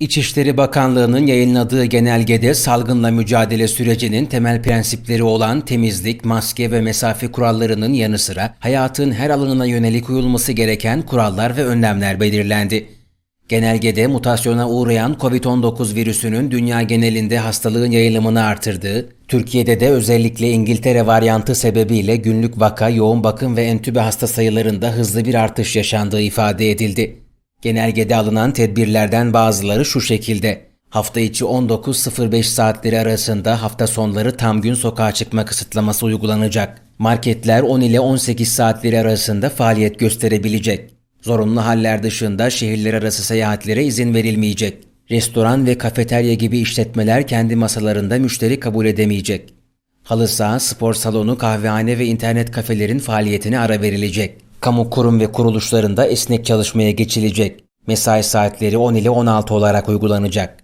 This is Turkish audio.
İçişleri Bakanlığı'nın yayınladığı genelgede salgınla mücadele sürecinin temel prensipleri olan temizlik, maske ve mesafe kurallarının yanı sıra hayatın her alanına yönelik uyulması gereken kurallar ve önlemler belirlendi. Genelgede mutasyona uğrayan COVID-19 virüsünün dünya genelinde hastalığın yayılımını artırdığı, Türkiye'de de özellikle İngiltere varyantı sebebiyle günlük vaka, yoğun bakım ve entübe hasta sayılarında hızlı bir artış yaşandığı ifade edildi. Genelgede alınan tedbirlerden bazıları şu şekilde. Hafta içi 19.05 saatleri arasında hafta sonları tam gün sokağa çıkma kısıtlaması uygulanacak. Marketler 10 ile 18 saatleri arasında faaliyet gösterebilecek. Zorunlu haller dışında şehirler arası seyahatlere izin verilmeyecek. Restoran ve kafeterya gibi işletmeler kendi masalarında müşteri kabul edemeyecek. Halı saha, spor salonu, kahvehane ve internet kafelerin faaliyetine ara verilecek. Kamu kurum ve kuruluşlarında esnek çalışmaya geçilecek. Mesai saatleri 10 ile 16 olarak uygulanacak.